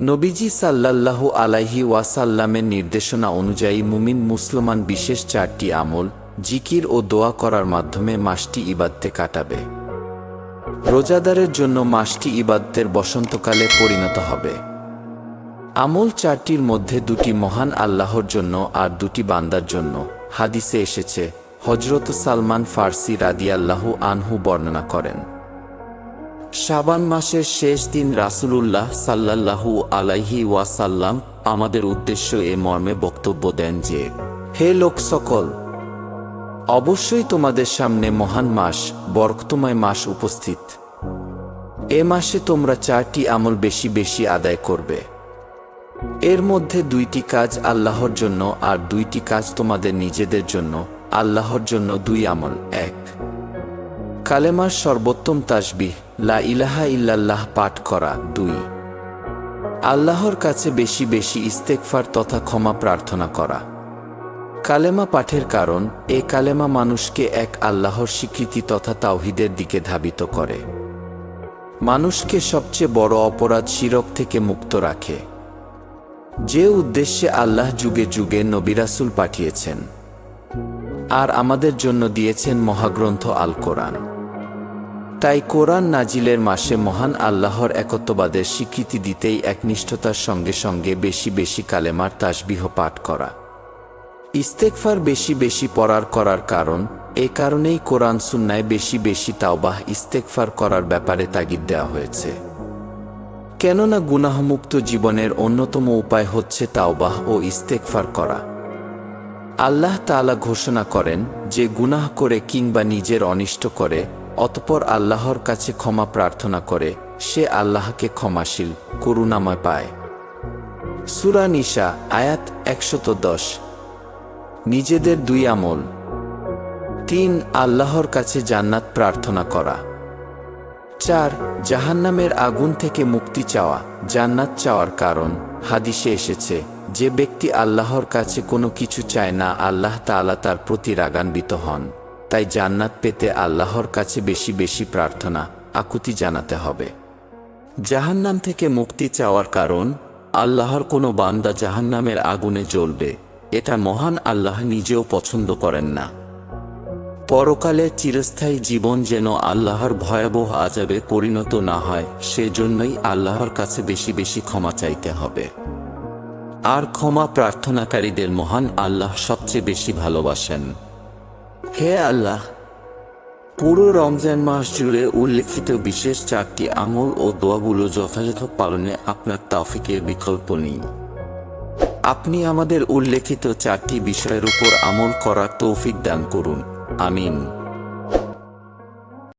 নবীজি সাল্লাল্লাহু আলাইহি ওয়াসাল্লামের নির্দেশনা অনুযায়ী মুমিন মুসলমান বিশেষ চারটি আমল, জিকির ও দোয়া করার মাধ্যমে মাসটি ইবাদতে কাটাবে। রোজাদারের জন্য মাসটি ইবাদতের বসন্তকালে পরিণত হবে। আমল চারটির মধ্যে দুটি মহান আল্লাহর জন্য আর দুটি বান্দার জন্য। হাদিসে এসেছে হজরত সালমান ফার্সি রাদিয়াল্লাহু আনহু বর্ণনা করেন। শাবান মাসের শেষ দিন রাসূলুল্লাহ সাল্লাল্লাহু আলাইহি ওয়াসাল্লাম আমাদের উদ্দেশ্য এ মর্মে বক্তব্য দেন যে, হে লোক সকল, অবশ্যই তোমাদের সামনে মহান মাস, বরকতময় মাস উপস্থিত। এ মাসে তোমরা চারটি আমল বেশি বেশি আদায় করবে। এর মধ্যে দুইটি কাজ আল্লাহর জন্য আর দুইটি কাজ তোমাদের নিজেদের জন্য, আল্লাহর জন্য দুই আমল। এক কালেমার সর্বোত্তম তাসবিহ, লা ইলাহা ইল্লাল্লাহ পাঠ করা দুই। আল্লাহর কাছে বেশি বেশি ইস্তেকফার তথা ক্ষমা প্রার্থনা করা। কালেমা পাঠের কারণ, এ কালেমা মানুষকে এক আল্লাহর স্বীকৃতি তথা তাওহিদের দিকে ধাবিত করে। মানুষকে সবচেয়ে বড় অপরাধ শিরক থেকে মুক্ত রাখে। যে উদ্দেশ্যে আল্লাহ যুগে যুগে নবিরাসুল পাঠিয়েছেন। আর আমাদের জন্য দিয়েছেন মহাগ্রন্থ আল কোরআন। তাই কোরআন নাজিলের মাসে মহান আল্লাহর একত্ববাদের স্বীকৃতি দিতেই একনিষ্ঠতার সঙ্গে সঙ্গে বেশি বেশি কালেমার তাসবিহ পাঠ করা। ইস্তেকফার বেশি বেশি পড়ার করার কারণ, এ কারণেই কোরআন সুন্নায় বেশি বেশি তাওবাহ ইস্তেকফার করার ব্যাপারে তাগিদ দেওয়া হয়েছে। কেননা গুনাহমুক্ত জীবনের অন্যতম উপায় হচ্ছে তাওবাহ ও ইস্তেকফার করা। আল্লাহ তাআলা ঘোষণা করেন যে গুনাহ করে কিংবা নিজের অনিষ্ট করে অতপর আল্লাহর কাছে ক্ষমা প্রার্থনা করে, সে আল্লাহকে ক্ষমাশীল, করুণাময় পায়। সুরা নিশা আয়াত একশত দশ। নিজেদের দুই আমল। তিন, আল্লাহর কাছে জান্নাত প্রার্থনা করা। চার, জাহান্নামের আগুন থেকে মুক্তি চাওয়া, জান্নাত চাওয়ার কারণ। হাদিসে এসেছে, যে ব্যক্তি আল্লাহর কাছে কোনো কিছু চায় না, আল্লাহ তাআলা তার প্রতি রাগান্বিত হন। তাই জান্নাত পেতে আল্লাহর কাছে বেশি বেশি প্রার্থনা, আকুতি জানাতে হবে। জাহান্নাম থেকে মুক্তি চাওয়ার কারণ, আল্লাহর কোনো বান্দা জাহান্নামের আগুনে জ্বলবে, এটা মহান আল্লাহ নিজেও পছন্দ করেন না। পরকালে চিরস্থায়ী জীবন যেন আল্লাহর ভয়াবহ আজাবে পরিণত না হয়, সেজন্যই আল্লাহর কাছে বেশি বেশি ক্ষমা চাইতে হবে। আর ক্ষমা প্রার্থনাকারীদের মহান আল্লাহ সবচেয়ে বেশি ভালোবাসেন। হে আল্লাহ, পুরো রমজান মাস জুড়ে উল্লেখিত বিশেষ চারটি আমল ও দোয়াগুলো যথাযথ পালনে আপনার তাফিকের বিকল্প নেই। আপনি আমাদের উল্লেখিত চারটি বিষয়ের উপর আমল করার তৌফিক দান করুন। আমিন।